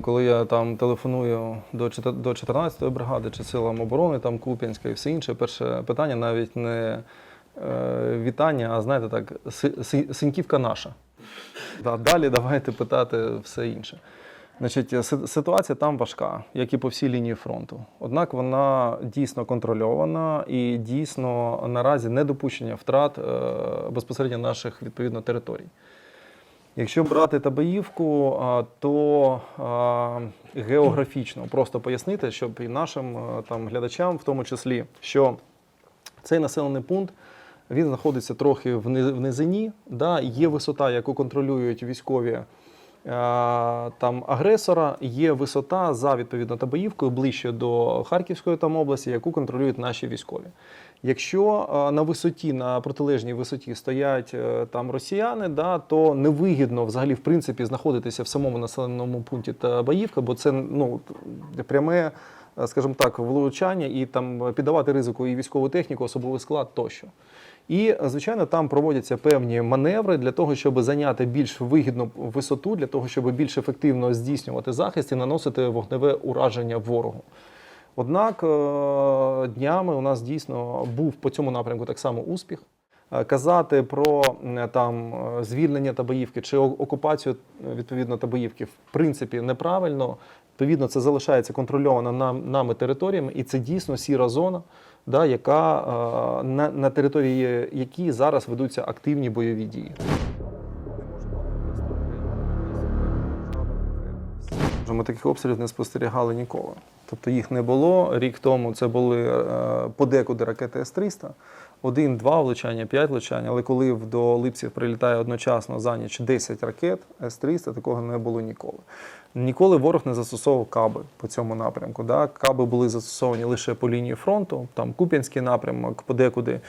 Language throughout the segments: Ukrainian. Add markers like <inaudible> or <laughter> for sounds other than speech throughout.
Коли я там телефоную до до 14-ї бригади чи силам оборони, там Куп'янська і все інше, перше питання навіть не е, вітання, а знаєте так, си- си- синьківка наша. Да, далі давайте питати все інше. Значить, ситуація там важка, як і по всій лінії фронту. Однак вона дійсно контрольована і дійсно наразі недопущення втрат е, безпосередньо наших відповідно територій. Якщо брати Табаївку, то географічно просто пояснити, щоб і нашим там глядачам, в тому числі, що цей населений пункт він знаходиться трохи в низині. Да, є висота, яку контролюють військові там агресора, є висота за відповідно Табаївкою ближче до Харківської там області, яку контролюють наші військові. Якщо на висоті, на протилежній висоті стоять е, там росіяни, да, то невигідно взагалі в принципі знаходитися в самому населеному пункті Табаївка, бо це ну пряме, е, скажімо так, влучання і там піддавати ризику і військову техніку, особовий склад тощо. І, звичайно, там проводяться певні маневри для того, щоб зайняти більш вигідну висоту, для того, щоб більш ефективно здійснювати захист і наносити вогневе ураження ворогу. Однак е, днями у нас дійсно був по цьому напрямку так само успіх. Е, Казати про там е, звільнення Табаївки чи окупацію е, відповідно Табаївки в принципі неправильно. Відповідно, це залишається контрольована нам, нами територіями, і це дійсно сіра зона, да, яка е, на, на території якій зараз ведуться активні бойові дії. Ми таких обстрілів не спостерігали ніколи. Тобто їх не було. Рік тому це були е, подекуди ракети С-300, один, два влучання, п'ять влучань. Але коли до Липців прилітає одночасно за ніч 10 ракет С-300, такого не було ніколи. Ніколи ворог не застосовував каби по цьому напрямку. Да? Каби були застосовані лише по лінії фронту, там Куп'янський напрямок, подекуди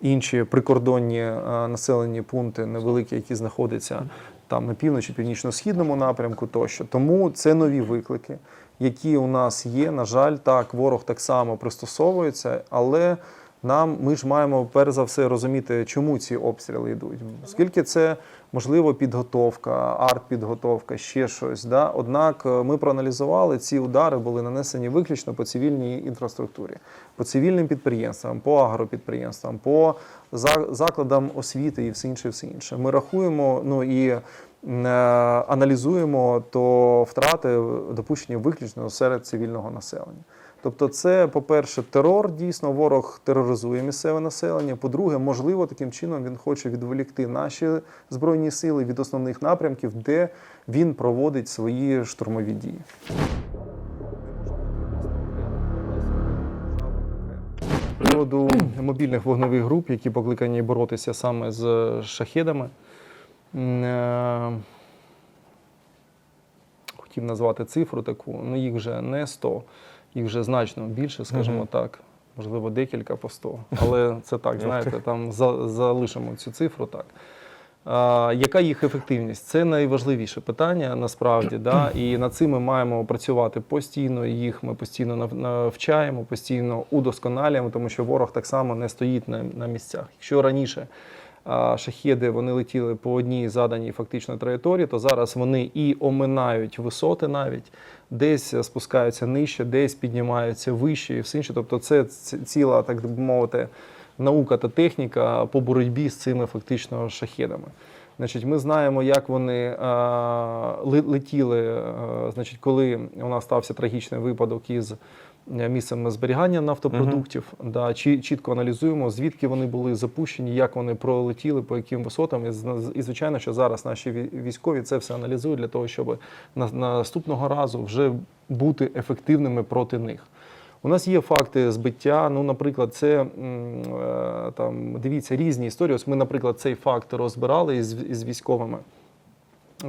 інші прикордонні е, населені пункти невеликі, які знаходяться там на півночі, північно-східному напрямку тощо. Тому це нові виклики, які у нас є. На жаль, так, ворог так само пристосовується, але нам ми ж маємо перш за все розуміти, чому ці обстріли йдуть. Оскільки це можливо підготовка, артпідготовка, ще щось. Да? Однак е, ми проаналізували, ці удари були нанесені виключно по цивільній інфраструктурі, по цивільним підприємствам, по агропідприємствам, по закладам освіти і все інше, все інше. Ми рахуємо, ну і аналізуємо то втрати допущені виключно серед цивільного населення. Тобто, це, по-перше, терор дійсно ворог тероризує місцеве населення. По-друге, можливо, таким чином він хоче відволікти наші збройні сили від основних напрямків, де він проводить свої штурмові дії. З приводу мобільних вогневих груп, які покликані боротися саме з шахедами. Е, Хотів назвати цифру таку, ну їх вже не 100, їх вже значно більше, скажімо так. Можливо, декілька по 100. Але це так, <laughs> знаєте, там за- залишимо цю цифру так. А, яка їх ефективність? Це найважливіше питання насправді. Да? І над цим ми маємо працювати постійно. Їх ми постійно навчаємо, постійно удосконалюємо, тому що ворог так само не стоїть на, на місцях. Якщо раніше а, шахеди вони летіли по одній заданій фактично траєторії, то зараз вони і оминають висоти навіть, десь спускаються нижче, десь піднімаються вище і все інше. Тобто, це ціла, так би мовити, наука та техніка по боротьбі з цими фактично шахедами. Значить, ми знаємо, як вони е, летіли. е, значить, коли у нас стався трагічний випадок із е, місцем зберігання нафтопродуктів, да, чі- чітко аналізуємо, звідки вони були запущені, як вони пролетіли, по яким висотам. І, звичайно, що зараз наші вій- військові це все аналізують для того, щоб на, наступного разу вже бути ефективними проти них. У нас є факти збиття. Ну, наприклад, це е, там дивіться різні історії. Ось ми, наприклад, цей факт розбирали із, із військовими.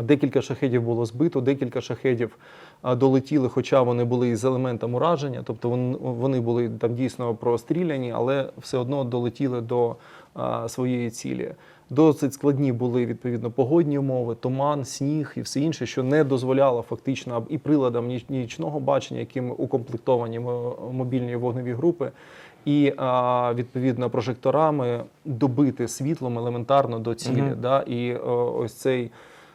Декілька шахедів було збито, декілька шахедів долетіли, хоча вони були із елементом ураження, тобто вони були там дійсно простріляні, але все одно долетіли до своєї цілі. Досить складні були відповідно погодні умови, туман, сніг і все інше, що не дозволяло фактично і приладам ніч- нічного бачення, яким укомплектовані мобільні вогневі групи, і відповідно прожекторами добити світлом елементарно до цілі. Мгм. Да? І ось цей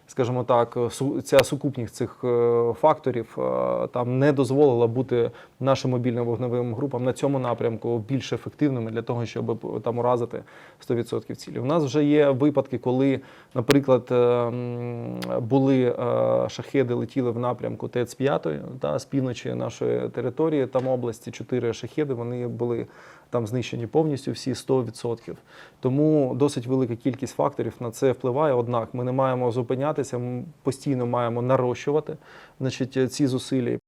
скажімо так, ця сукупність цих е, факторів е, там не дозволила бути нашим мобільним вогневим групам на цьому напрямку більш ефективними для того, щоб е, там уразити 100% цілі. У нас вже є випадки, коли, наприклад, були шахеди, летіли в напрямку ТЕЦ-5 та з півночі нашої території, там області, чотири шахеди, вони були там знищені повністю всі 100%. Тому досить велика кількість факторів на це впливає. Однак ми не маємо зупинятися, ми постійно маємо нарощувати значить, ці зусилля.